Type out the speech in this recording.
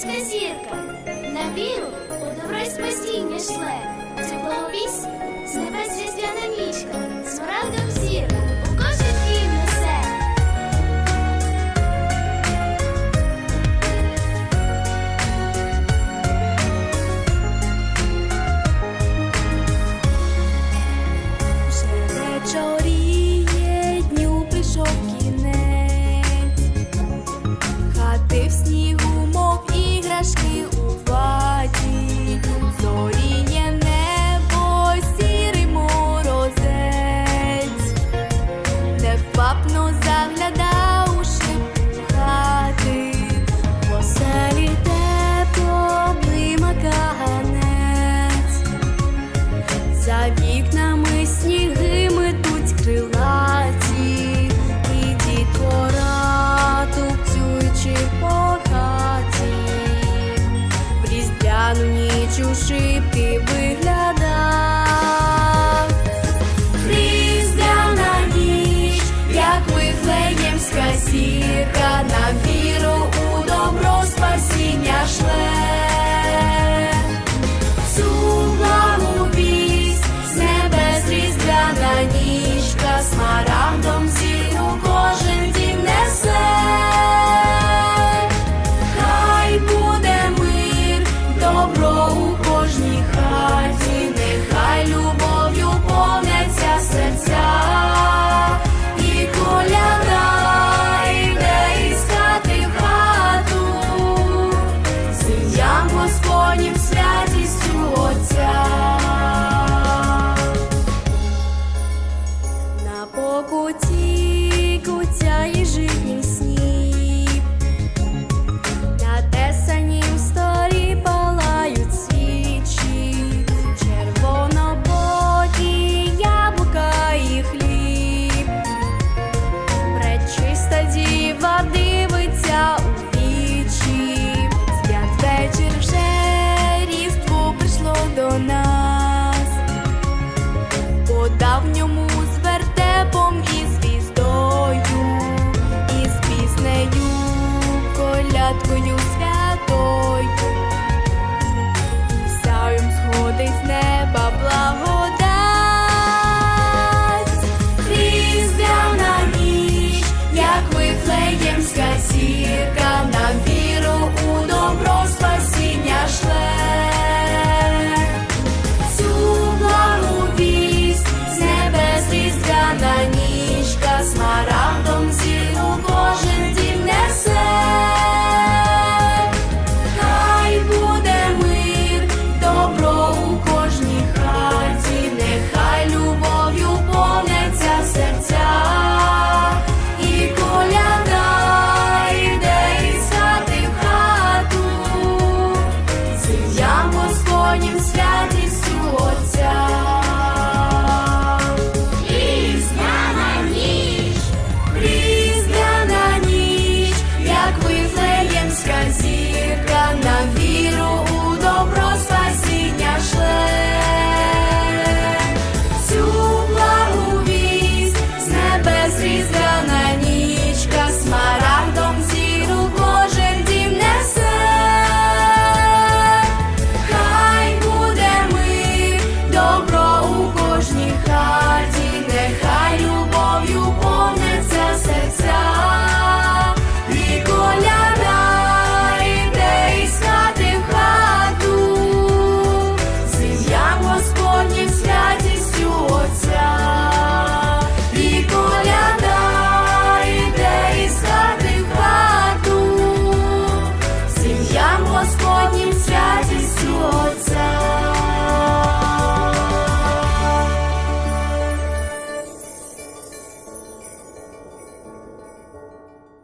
Європейська зірка на віру у добре спасіння шле, Тепло вісь з небес різдвяна нічка. бачу шибки вигляд. Của.